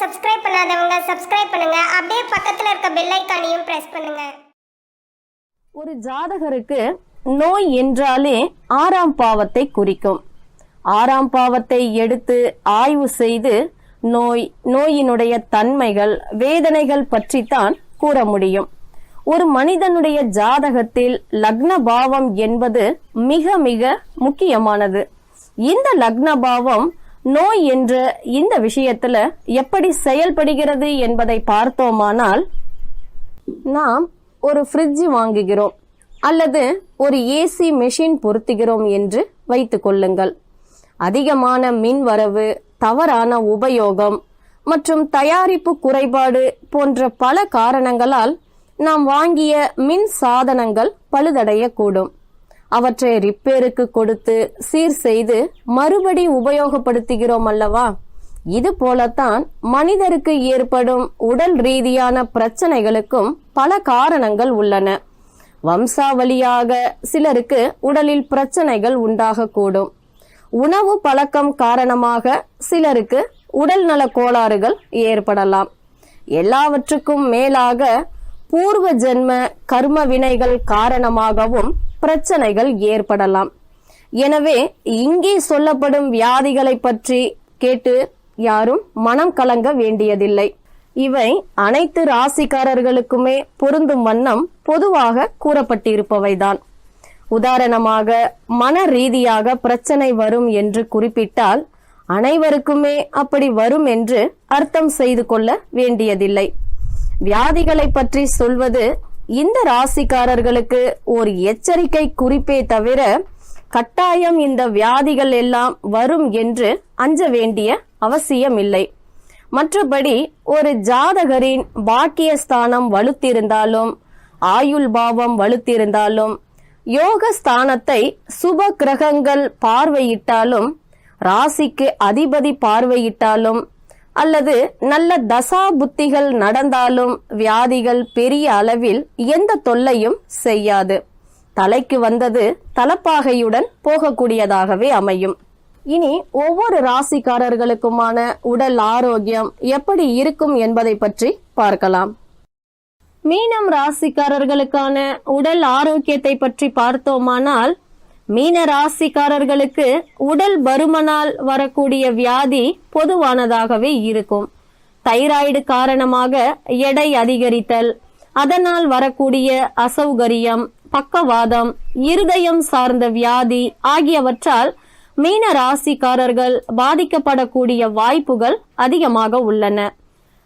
Subscribe பண்ணாதவங்க subscribe பண்ணுங்க. அப்படியே பக்கத்துல இருக்க பெல் ஐக்கானையும் பிரஸ் பண்ணுங்க. ஒரு ஜாதகருக்கு நோய் என்றாலே ஆறாம் பாவத்தை குறிக்கும். ஆறாம் பாவத்தை எடுத்து ஆய்வு செய்து நோய் நோயினுடைய தன்மைகள் வேதனைகள் பற்றித்தான் கூற முடியும். ஒரு மனிதனுடைய ஜாதகத்தில் லக்ன பாவம் என்பது மிக மிக முக்கியமானது. இந்த லக்ன பாவம் நோய் என்ற இந்த விஷயத்துல எப்படி செயல்படுகிறது என்பதை பார்த்தோமானால் நாம் ஒரு ஃப்ரிட்ஜ் வாங்குகிறோம் அல்லது ஒரு ஏசி மெஷின் பொருத்துகிறோம் என்று வைத்துக் கொள்ளுங்கள். அதிகமான மின் வரவு தவறான உபயோகம் மற்றும் தயாரிப்பு குறைபாடு போன்ற பல காரணங்களால் நாம் வாங்கிய மின் சாதனங்கள் பழுதடையக்கூடும். அவற்றை ரிப்பேருக்கு கொடுத்து சீர் செய்து மறுபடி உபயோகப்படுத்துகிறோம் அல்லவா? இது போலத்தான் மனிதருக்கு ஏற்படும் உடல் ரீதியான பிரச்சனைகளுக்கும் பல காரணங்கள் உள்ளன. வம்சாவளியாக சிலருக்கு உடலில் பிரச்சனைகள் உண்டாகக்கூடும். உணவு பழக்கம் காரணமாக சிலருக்கு உடல் நல கோளாறுகள் ஏற்படலாம். எல்லாவற்றுக்கும் மேலாக பூர்வ ஜென்ம கர்ம வினைகள் காரணமாகவும் பிரச்சனைகள் ஏற்படலாம். எனவே இங்கே சொல்லப்படும் வியாதிகளை பற்றி கேட்டு யாரும் மனம் கலங்க வேண்டியதில்லை. இவை அனைத்து ராசிக்காரர்களுக்குமே பொருந்தும் வண்ணம் பொதுவாக கூறப்பட்டிருப்பவைதான். உதாரணமாக மன ரீதியாக பிரச்சனை வரும் என்று குறிப்பிட்டால் அனைவருக்குமே அப்படி வரும் என்று அர்த்தம் செய்து கொள்ள வேண்டியதில்லை. வியாதிகளை பற்றி சொல்வது இந்த ராசிக்காரர்களுக்கு ஒரு எச்சரிக்கை குறிப்பே தவிர கட்டாயம் இந்த வியாதிகள் எல்லாம் வரும் என்று அஞ்ச வேண்டிய அவசியம் இல்லை மற்றபடி ஒரு ஜாதகரின் பாக்கியஸ்தானம் வலுத்திருந்தாலும் ஆயுள் பாவம் வலுத்திருந்தாலும் யோக ஸ்தானத்தை சுப கிரகங்கள் பார்வையிட்டாலும் ராசிக்கு அதிபதி பார்வையிட்டாலும் அல்லது நல்ல தசா புத்திகள் நடந்தாலும் வியாதிகள் பெரிய அளவில் எந்த தொல்லையும் செய்யாது. தலைக்கு வந்தது தலப்பாகையுடன் போகக்கூடியதாகவே அமையும். இனி ஒவ்வொரு ராசிக்காரர்களுக்குமான உடல் ஆரோக்கியம் எப்படி இருக்கும் என்பதை பற்றி பார்க்கலாம். மீனம் ராசிக்காரர்களுக்கான உடல் ஆரோக்கியத்தை பற்றி பார்த்தோமானால் மீன ராசிக்காரர்களுக்கு உடல் பருமனால் வரக்கூடிய வியாதி பொதுவானதாகவே இருக்கும். தைராய்டு காரணமாக எடை அதிகரித்தல் அதனால் வரக்கூடிய அசௌகரியம் பக்கவாதம் இருதயம் சார்ந்த வியாதி ஆகியவற்றால் மீன ராசிக்காரர்கள் பாதிக்கப்படக்கூடிய வாய்ப்புகள் அதிகமாக உள்ளன.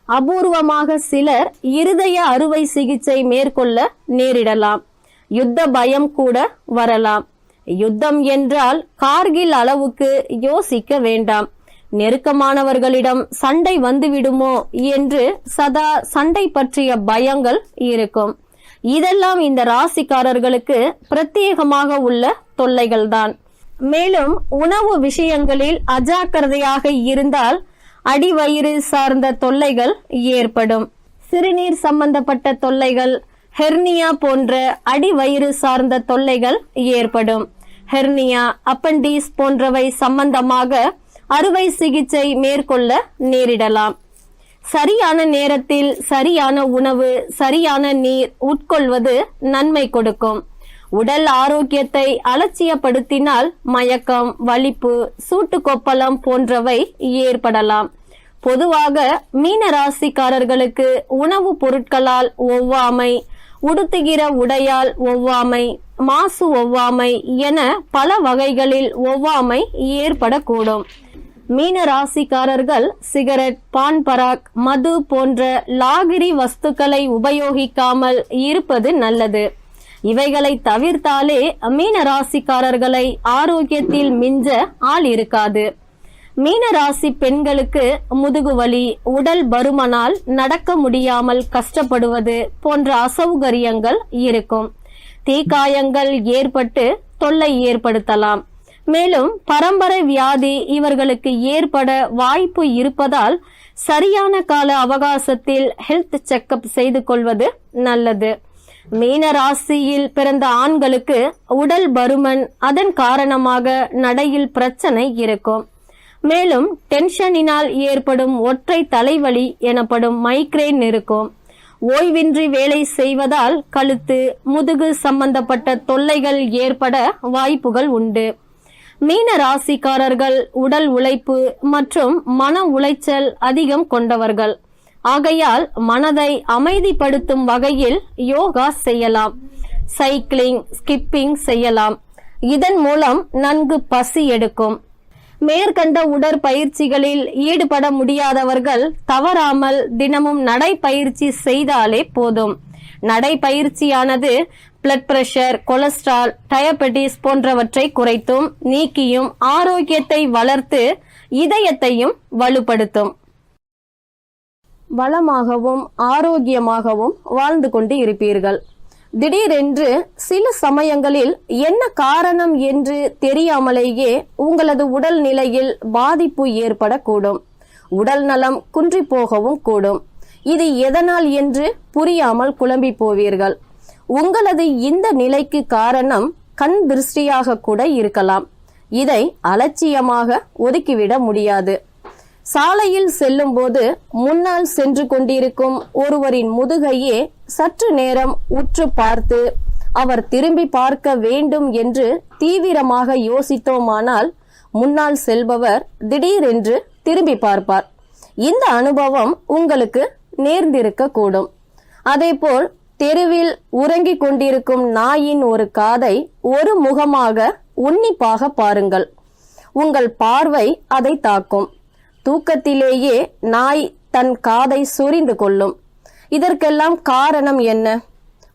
அபூர்வமாக சிலர் இருதய அறுவை சிகிச்சை மேற்கொள்ள நேரிடலாம். யுத்த பயம் கூட வரலாம். யுத்தம் என்றால் கார்கில் அளவுக்கு யோசிக்க வேண்டாம். நெருக்கமானவர்களிடம் சண்டை வந்துவிடுமோ என்று சதா சண்டை பற்றிய பயங்கள் இருக்கும். இதெல்லாம் இந்த ராசிக்காரர்களுக்கு பிரத்யேகமாக உள்ள தொல்லைகள்தான். மேலும் உணவு விஷயங்களில் அஜாக்கிரதையாக இருந்தால் அடிவயிறு சார்ந்த தொல்லைகள் ஏற்படும். சிறுநீர் சம்பந்தப்பட்ட தொல்லைகள் ஹெர்னியா போன்ற அடிவயிறு சார்ந்த தொல்லைகள் ஏற்படும். ஹெர்னியா அப்பண்டிஸ் போன்றவை சம்பந்தமாக அறுவை சிகிச்சை மேற்கொள்ள நேரிடலாம். சரியான நேரத்தில் சரியான உணவு சரியான நீர் உட்கொள்வது நன்மை கொடுக்கும். உடல் ஆரோக்கியத்தை அலட்சியப்படுத்தினால் மயக்கம் வலிப்பு சூட்டு கொப்பளம் போன்றவை ஏற்படலாம். பொதுவாக மீன ராசிக்காரர்களுக்கு உணவுப் பொருட்களால் ஒவ்வாமை உடுத்துகிற உடையால் ஒவ்வாமை மாசு ஒவ்வாமை என பல வகைகளில் ஒவ்வாமை ஏற்படக்கூடும். மீன ராசிக்காரர்கள் சிகரெட் பான் பராக் மது போன்ற லாகிரி வஸ்துக்களை உபயோகிக்காமல் இருப்பது நல்லது. இவைகளை தவிர்த்தாலே மீன ராசிக்காரர்களை ஆரோக்கியத்தில் மிஞ்ச ஆள் இருக்காது. மீன ராசி பெண்களுக்கு முதுகுவலி உடல் பருமனால் நடக்க முடியாமல் கஷ்டப்படுவது போன்ற அசௌகரியங்கள் இருக்கும். தீக்காயங்கள் ஏற்பட்டு தொல்லை ஏற்படுத்தலாம். மேலும் பரம்பரை வியாதி இவர்களுக்கு ஏற்பட வாய்ப்பு இருப்பதால் சரியான கால அவகாசத்தில் ஹெல்த் செக்கப் செய்து கொள்வது நல்லது. மீன ராசியில் பிறந்த ஆண்களுக்கு உடல் பருமன் அதன் காரணமாக நடையில் பிரச்சனை இருக்கும். மேலும் டென்ஷனினால் ஏற்படும் ஒற்றை தலைவலி எனப்படும் மைக்ரேன் இருக்கும். ஓய்வின்றி வேலை செய்வதால் கழுத்து முதுகு சம்பந்தப்பட்ட தொல்லைகள் ஏற்பட வாய்ப்புகள் உண்டு. மீன ராசிக்காரர்கள் உடல் உழைப்பு மற்றும் மன உளைச்சல் அதிகம் கொண்டவர்கள். ஆகையால் மனதை அமைதிப்படுத்தும் வகையில் யோகா செய்யலாம். சைக்கிளிங் ஸ்கிப்பிங் செய்யலாம். இதன் மூலம் நன்கு பசி எடுக்கும். மேற்கண்ட உடற்பயிற்சிகளில் ஈடுபட முடியாதவர்கள் தவறாமல் தினமும் நடைப்பயிற்சி செய்தாலே போதும். நடைப்பயிற்சியானது பிளட் பிரஷர் கொலஸ்ட்ரால் டயபெட்டிஸ் போன்றவற்றை குறைத்தும் நீக்கியும் ஆரோக்கியத்தை வளர்த்து இதயத்தையும் வலுப்படுத்தும். வளமாகவும் ஆரோக்கியமாகவும் வாழ்ந்து கொண்டு இருப்பீர்கள். திடீரென்று சில சமயங்களில் என்ன காரணம் என்று தெரியாமலேயே உங்களது உடல் நிலையில் பாதிப்பு ஏற்படக்கூடும். உடல் நலம் குன்றி போகவும் கூடும். இது எதனால் என்று புரியாமல் குழம்பி போவீர்கள். உங்களது இந்த நிலைக்கு காரணம் கண் திருஷ்டியாக கூட இருக்கலாம். இதை அலட்சியமாக ஒதுக்கிவிட முடியாது. சாலையில் செல்லும்போது முன்னால் சென்று கொண்டிருக்கும் ஒருவரின் முதுகையே சற்று நேரம் உற்று பார்த்து அவர் திரும்பி பார்க்க வேண்டும் என்று தீவிரமாக யோசித்தோமானால் முன்னால் செல்பவர் திடீரென்று திரும்பி பார்ப்பார். இந்த அனுபவம் உங்களுக்கு நேர்ந்திருக்க கூடும் அதேபோல் தெருவில் உறங்கிக் கொண்டிருக்கும் நாயின் ஒரு காதை ஒரு முகமாக உன்னிப்பாக பாருங்கள். உங்கள் பார்வை அதை தாக்கும். தூக்கத்திலேயே நாய் தன் காதை சொரிந்து கொள்ளும். இதற்கெல்லாம் காரணம் என்ன?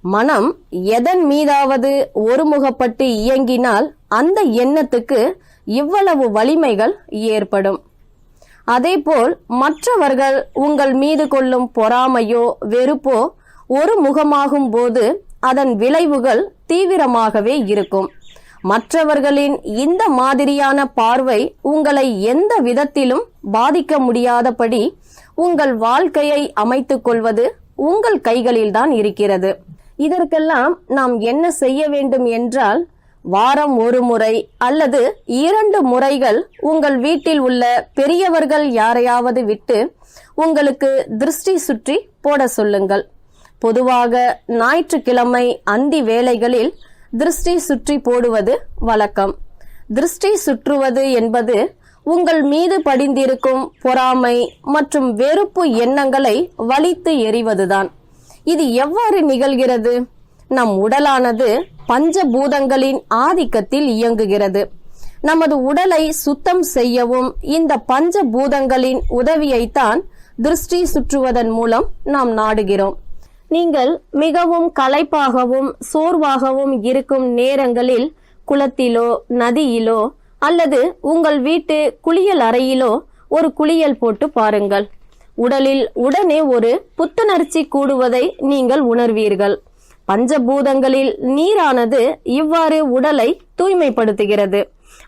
மனம் எதன் மீதாவது ஒருமுகப்பட்டு இயங்கினால் அந்த எண்ணத்துக்கு இவ்வளவு வலிமைகள் ஏற்படும். அதேபோல் மற்றவர்கள் உங்கள் மீது கொள்ளும் பொறாமையோ வெறுப்போ ஒரு முகமாகும் போது அதன் விளைவுகள் தீவிரமாகவே இருக்கும். மற்றவர்களின் இந்த மாதிரியான பார்வை உங்களை எந்த விதத்திலும் பாதிக்க முடியாதபடி உங்கள் வாழ்க்கையை அமைத்துக் கொள்வது உங்கள் கைகளில்தான் இருக்கிறது. இதற்கெல்லாம் நாம் என்ன செய்ய வேண்டும் என்றால் வாரம் ஒரு முறை அல்லது இரண்டு முறைகள் உங்கள் வீட்டில் உள்ள பெரியவர்கள் யாரையாவது விட்டு உங்களுக்கு திருஷ்டி சுற்றி போட சொல்லுங்கள். பொதுவாக ஞாயிற்றுக்கிழமை அந்தி வேளைகளில் திருஷ்டி சுற்றி போடுவது வழக்கம். திருஷ்டி சுற்றுவது என்பது உங்கள் மீது படிந்திருக்கும் பொறாமை மற்றும் வெறுப்பு எண்ணங்களை வலித்து எறிவதுதான். இது எவ்வாறு நிகழ்கிறது? நம் உடலானது பஞ்சபூதங்களின் ஆதிக்கத்தில் இயங்குகிறது. நமது உடலை சுத்தம் செய்யவும் இந்த பஞ்சபூதங்களின் உதவியைத்தான் திருஷ்டி சுற்றுவதன் மூலம் நாம் நாடுகிறோம். நீங்கள் மிகவும் களைப்பாகவும் சோர்வாகவும் இருக்கும் நேரங்களில் குளத்திலோ நதியிலோ அல்லது உங்கள் வீட்டு குளியல் அறையிலோ ஒரு குளியல் போட்டு பாருங்கள். உடலில் உடனே ஒரு புத்துணர்ச்சி கூடுவதை நீங்கள் உணர்வீர்கள். பஞ்சபூதங்களில் நீரானது இவ்வாறு உடலை தூய்மைப்படுத்துகிறது.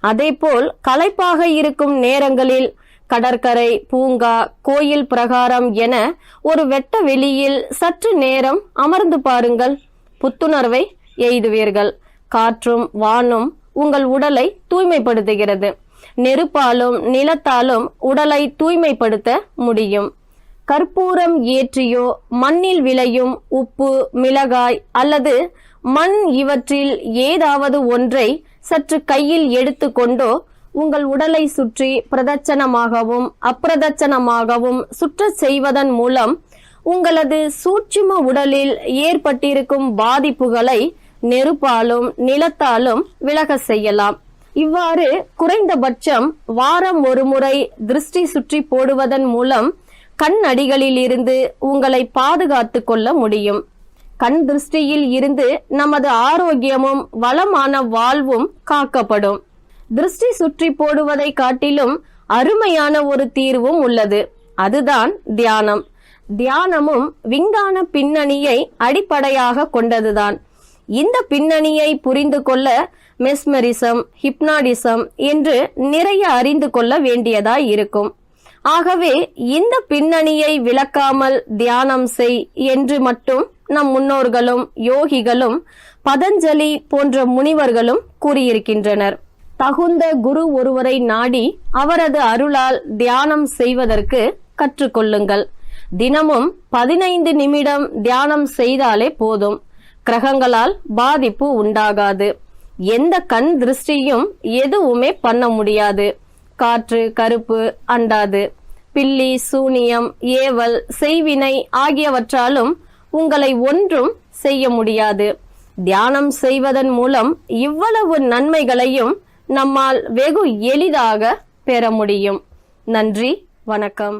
அதேபோல் களைப்பாக இருக்கும் நேரங்களில் கடற்கரை பூங்கா கோயில் பிரகாரம் என ஒரு வெட்ட வெளியில் சற்று நேரம் அமர்ந்து பாருங்கள். புத்துணர்வை எய்துவீர்கள். காற்றும் வானும் உங்கள் உடலை தூய்மைப்படுத்துகிறது. நெருப்பாலும் நிலத்தாலும் உடலை தூய்மைப்படுத்த முடியும். கற்பூரம் ஏற்றியோ மண்ணில் விளையும் உப்பு மிளகாய் அல்லது மண் இவற்றில் ஏதாவது ஒன்றை சற்று கையில் எடுத்துக்கொண்டோ உங்கள் உடலை சுற்றி பிரதட்சணமாகவும் அப்பிரதட்சணமாகவும் சுற்றச் செய்வதன் மூலம் உங்களது சூட்சும உடலில் ஏற்பட்டிருக்கும் பாதிப்புகளை நெருப்பாலும் நிலத்தாலும் விலக செய்யலாம். இவ்வாறு குறைந்தபட்சம் வாரம் ஒரு முறை திருஷ்டி சுற்றி போடுவதன் மூலம் கண் அடிகளில் இருந்து உங்களை பாதுகாத்து கொள்ள முடியும். கண் திருஷ்டியில் இருந்து நமது ஆரோக்கியமும் வளமான வாழ்வும் காக்கப்படும். திருஷ்டி சுற்றி போடுவதை காட்டிலும் அருமையான ஒரு தீர்வும் உள்ளது. அதுதான் தியானம். தியானமும் விஞ்ஞான பின்னணியை அடிப்படையாக கொண்டதுதான். இந்த பின்னணியை புரிந்து கொள்ள மெஸ்மரிசம் ஹிப்னாடிசம் என்று நிறைய அறிந்து கொள்ள வேண்டியதாய் இருக்கும். ஆகவே இந்த பின்னணியை விளக்காமல் தியானம் செய் என்று மட்டும் நம் முன்னோர்களும் யோகிகளும் பதஞ்சலி போன்ற முனிவர்களும் கூறியிருக்கின்றனர். தகுந்த குரு ஒருவரை நாடி அவரது அருளால் தியானம் செய்வதற்கு கற்றுக்கொள்ளுங்கள். தினமும் பதினைந்து நிமிடம் தியானம் செய்தாலே போதும். கிரகங்களால் பாதிப்பு உண்டாகாது. எந்த கண் திருஷ்டியும் எதுவுமே பண்ண முடியாது. காற்று கருப்பு அண்டாது. பில்லி சூனியம் ஏவல் செய்வினை ஆகியவற்றாலும் உங்களை ஒன்றும் செய்ய முடியாது. தியானம் செய்வதன் மூலம் இவ்வளவு நன்மைகளையும் நம்மால் வெகு எளிதாக பெற முடியும். நன்றி வணக்கம்.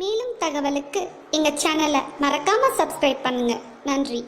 மேலும் தகவலுக்கு எங்கள் சேனலை மறக்காமல் சப்ஸ்கிரைப் பண்ணுங்கள் நன்றி.